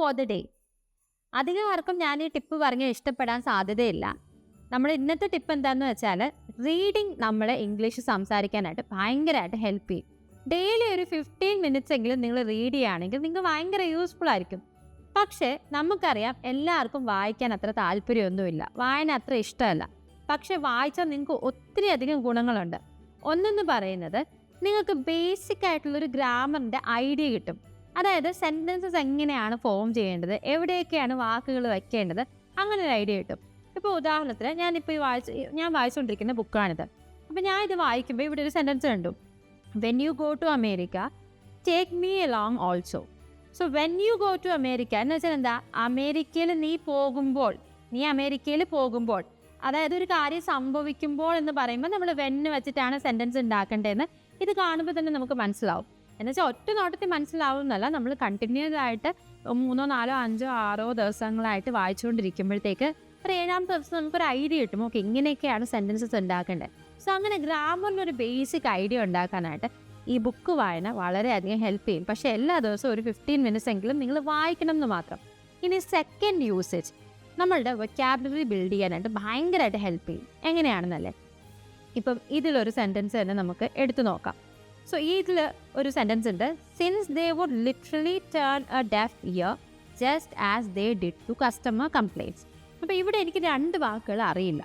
For the day അധികം ആർക്കും ഞാൻ ഈ ടിപ്പ് പറഞ്ഞ് ഇഷ്ടപ്പെടാൻ സാധ്യതയില്ല. നമ്മൾ ഇന്നത്തെ ടിപ്പ് എന്താണെന്ന് വെച്ചാൽ റീഡിങ് നമ്മളെ ഇംഗ്ലീഷ് സംസാരിക്കാനായിട്ട് ഭയങ്കരമായിട്ട് ഹെൽപ്പ് ചെയ്യും. ഡെയിലി ഒരു ഫിഫ്റ്റീൻ മിനിറ്റ്സ് എങ്കിലും നിങ്ങൾ റീഡ് ചെയ്യുകയാണെങ്കിൽ നിങ്ങൾക്ക് ഭയങ്കര യൂസ്ഫുൾ ആയിരിക്കും. പക്ഷേ നമുക്കറിയാം എല്ലാവർക്കും വായിക്കാൻ അത്ര താല്പര്യമൊന്നുമില്ല. വായന അത്ര ഇഷ്ടമല്ല. പക്ഷെ വായിച്ചാൽ നിങ്ങൾക്ക് ഒത്തിരി അധികം ഗുണങ്ങളുണ്ട്. ഒന്നെന്ന് പറയുന്നത് നിങ്ങൾക്ക് ബേസിക് ആയിട്ടുള്ളൊരു ഗ്രാമറിന്റെ ഐഡിയ കിട്ടും. അതായത് സെന്റൻസസ് എങ്ങനെയാണ് ഫോം ചെയ്യേണ്ടത്? എവിടെയൊക്കെയാണ് വാക്കുകൾ വയ്ക്കേണ്ടത്? അങ്ങനെ ഒരു ഐഡിയ കിട്ടും. ഇപ്പോൾ ഉദാഹരണത്തിന് ഞാനിപ്പോൾ ഈ വായിച്ച് ഞാൻ വായിച്ചുകൊണ്ടിരിക്കുന്ന ബുക്കാണിത് അപ്പോൾ ഞാൻ ഇത് വായിക്കുമ്പോൾ ഇവിടെ ഒരു സെന്റൻസ് കണ്ടു. When you go to America take me along also so when you go to America എന്ന് വെച്ചാൽ എന്താ? അമേരിക്കയിൽ നീ പോകുമ്പോൾ നീ അമേരിക്കയിൽ പോകുമ്പോൾ അതായത് ഒരു കാര്യം സംഭവിക്കുമ്പോൾ എന്ന് പറയുമ്പോൾ നമ്മൾ വെന്ന് വെച്ചിട്ടാണ് സെന്റൻസ് ഉണ്ടാക്കേണ്ടതെന്ന് ഇത് കാണുമ്പോൾ തന്നെ നമുക്ക് മനസ്സിലാവും. എന്ന് വെച്ചാൽ ഒറ്റ നോട്ടത്തിൽ മനസ്സിലാവുന്നല്ല നമ്മൾ കണ്ടിന്യൂസ് ആയിട്ട് മൂന്നോ നാലോ അഞ്ചോ ആറോ ദിവസങ്ങളായിട്ട് വായിച്ചുകൊണ്ടിരിക്കുമ്പോഴത്തേക്ക് ഒരു ഏഴാമത്തെ ദിവസം നമുക്കൊരു ഐഡിയ കിട്ടും. ഓക്കെ ഇങ്ങനെയൊക്കെയാണ് സെന്റൻസസ് ഉണ്ടാക്കേണ്ടത്. സോ അങ്ങനെ ഗ്രാമറിനൊരു ബേസിക് ഐഡിയ ഉണ്ടാക്കാനായിട്ട് ഈ ബുക്ക് വായന വളരെയധികം ഹെൽപ്പ് ചെയ്യും. പക്ഷേ എല്ലാ ദിവസവും ഒരു ഫിഫ്റ്റീൻ മിനിറ്റ്സ് എങ്കിലും നിങ്ങൾ വായിക്കണം എന്ന് മാത്രം. ഇനി സെക്കൻഡ് യൂസേജ് നമ്മളുടെ വൊക്കാബുലറി ബിൽഡ് ചെയ്യാനായിട്ട് ഭയങ്കരമായിട്ട് ഹെൽപ്പ് ചെയ്യും. എങ്ങനെയാണെന്നല്ലേ? ഇപ്പം ഇതിലൊരു സെന്റൻസ് തന്നെ നമുക്ക് എടുത്തു നോക്കാം. സോ ഇതിൽ ഒരു സെന്റൻസ് ഉണ്ട്. Since they would literally turn a deaf ear just as they did to customer complaints അപ്പോൾ ഇവിടെ എനിക്ക് രണ്ട് വാക്കുകൾ അറിയില്ല.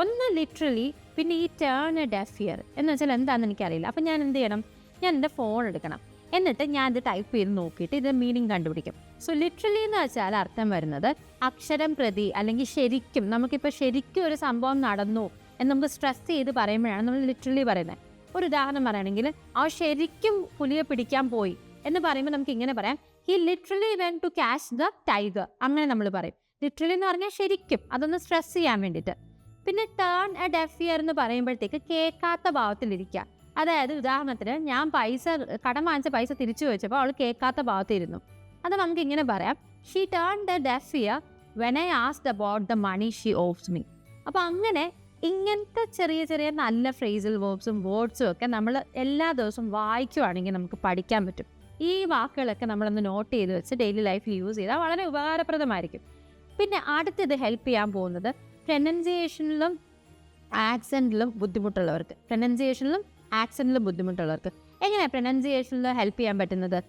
ഒന്ന് ലിറ്ററലി പിന്നെ ഈ ടേൺ എ ഡെഫ് ഇയർ എന്ന് വെച്ചാൽ എന്താണെന്ന് എനിക്കറിയില്ല. അപ്പോൾ ഞാൻ എന്ത് ചെയ്യണം? ഞാൻ എന്റെ ഫോൺ എടുക്കണം. എന്നിട്ട് ഞാൻ ഇത് ടൈപ്പ് ചെയ്ത് നോക്കിയിട്ട് ഇത് മീനിങ് കണ്ടുപിടിക്കും. സോ ലിറ്ററലി എന്ന് വെച്ചാൽ അർത്ഥം വരുന്നത് അക്ഷരം പ്രതി അല്ലെങ്കിൽ ശരിക്കും നമുക്കിപ്പോൾ ശരിക്കും ഒരു സംഭവം നടന്നു എന്ന് നമുക്ക് സ്ട്രെസ് ചെയ്ത് പറയുമ്പോഴാണ് നമ്മൾ ലിറ്ററലി പറയുന്നത്. ഒരു ഉദാഹരണം പറയുകയാണെങ്കിൽ ആ ശരിക്കും പുലിയെ പിടിക്കാൻ പോയി എന്ന് പറയുമ്പോൾ നമുക്ക് ഇങ്ങനെ പറയാം. He literally when to cash the tiger അങ്ങനെ നമ്മൾ പറയും. ലിറ്ററലി എന്ന് പറഞ്ഞാൽ ശരിക്കും അതൊന്ന് സ്ട്രെസ് ചെയ്യാൻ വേണ്ടിയിട്ട്. പിന്നെ ടേൺ എ ഡെഫ് ഇയർ എന്ന് പറയുമ്പോഴത്തേക്ക് കേൾക്കാത്ത ഭാവത്തിലിരിക്കുക അതായത് ഉദാഹരണത്തിന് ഞാൻ പൈസ കടം വാങ്ങിച്ച പൈസ തിരിച്ചു വെച്ചപ്പോൾ അവൾ കേൾക്കാത്ത ഭാഗത്തിരുന്നു അത് നമുക്ക് ഇങ്ങനെ പറയാം. She turn the deaf ear when I asked about the money she offs me അപ്പോൾ അങ്ങനെ ഇങ്ങനത്തെ ചെറിയ ചെറിയ നല്ല ഫ്രേസൽ വേർബ്സും വേർഡ്സും ഒക്കെ നമ്മൾ എല്ലാ ദിവസവും വായിക്കുവാണെങ്കിൽ നമുക്ക് പഠിക്കാൻ പറ്റും. ഈ വാക്കുകളൊക്കെ നമ്മളൊന്ന് നോട്ട് ചെയ്ത് വെച്ച് ഡെയിലി ലൈഫിൽ യൂസ് ചെയ്താൽ വളരെ ഉപകാരപ്രദമായിരിക്കും. പിന്നെ അടുത്തത് ഹെൽപ്പ് ചെയ്യാൻ പോകുന്നത് പ്രൊനൗൺസിയേഷനിലും ആക്സെന്റിലും ബുദ്ധിമുട്ടുള്ളവർക്ക്. പ്രൊനൗൺസിയേഷനിലും ആക്സെന്റിലും ബുദ്ധിമുട്ടുള്ളവർക്ക്. എങ്ങനെയാണ് പ്രൊനൗൺസിയേഷനിൽ ഹെൽപ്പ് ചെയ്യാൻ പറ്റുന്നത്?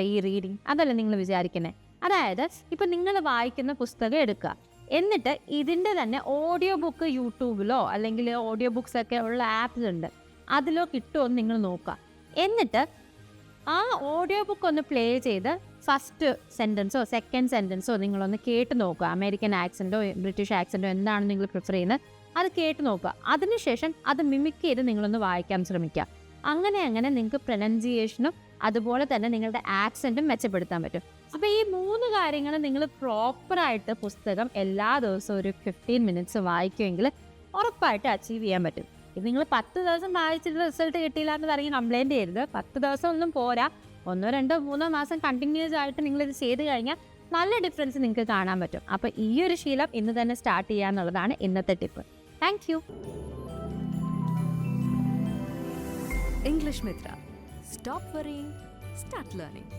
ഈ റീഡിങ് അതല്ല നിങ്ങൾ വിചാരിക്കുന്നത് അതായത് ഇപ്പം നിങ്ങൾ വായിക്കുന്ന പുസ്തകം എടുക്കുക. എന്നിട്ട് ഇതിന്റെ തന്നെ ഓഡിയോ ബുക്ക് യൂട്യൂബിലോ അല്ലെങ്കിൽ ഓഡിയോ ബുക്സ് ഒക്കെ ഉള്ള ആപ്സ് ഉണ്ട്. അതിലോ കിട്ടുമോ എന്ന് നിങ്ങൾ നോക്കുക. എന്നിട്ട് ആ ഓഡിയോ ബുക്ക് ഒന്ന് പ്ലേ ചെയ്ത് ഫസ്റ്റ് സെന്റൻസോ സെക്കൻഡ് സെന്റൻസോ നിങ്ങളൊന്ന് കേട്ട് നോക്കുക. അമേരിക്കൻ ആക്സെന്റോ ബ്രിട്ടീഷ് ആക്സെന്റോ എന്താണ് നിങ്ങൾ പ്രിഫർ ചെയ്യുന്നത്? അത് കേട്ട് നോക്കുക. അതിനുശേഷം അത് മിമിക് ചെയ്ത് നിങ്ങളൊന്ന് വായിക്കാൻ ശ്രമിക്കുക. അങ്ങനെ അങ്ങനെ നിങ്ങൾക്ക് പ്രൊനൗൺസിയേഷനും അതുപോലെ തന്നെ നിങ്ങളുടെ ആക്സെന്റും മെച്ചപ്പെടുത്താൻ പറ്റും. അപ്പോൾ ഈ മൂന്ന് കാര്യങ്ങൾ നിങ്ങൾ പ്രോപ്പർ ആയിട്ട് പുസ്തകം എല്ലാ ദിവസവും ഒരു ഫിഫ്റ്റീൻ മിനിറ്റ്സ് വായിക്കുമെങ്കിൽ ഉറപ്പായിട്ട് അച്ചീവ് ചെയ്യാൻ പറ്റും. ഇത് നിങ്ങൾ പത്ത് ദിവസം വായിച്ചിട്ട് റിസൾട്ട് കിട്ടിയില്ല എന്ന് പറഞ്ഞ് കംപ്ലൈന്റ് ചെയ്യരുത്. പത്ത് ദിവസം ഒന്നും പോരാ. ഒന്നോ രണ്ടോ മൂന്നോ മാസം കണ്ടിന്യൂസ് ആയിട്ട് നിങ്ങൾ ഇത് ചെയ്ത് കഴിഞ്ഞാൽ നല്ല ഡിഫറൻസ് നിങ്ങൾക്ക് കാണാൻ പറ്റും. അപ്പോൾ ഈ ഒരു ശീലം ഇന്ന് തന്നെ സ്റ്റാർട്ട് ചെയ്യുക എന്നുള്ളതാണ് ഇന്നത്തെ tip thank you English Mitra stop worrying start learning.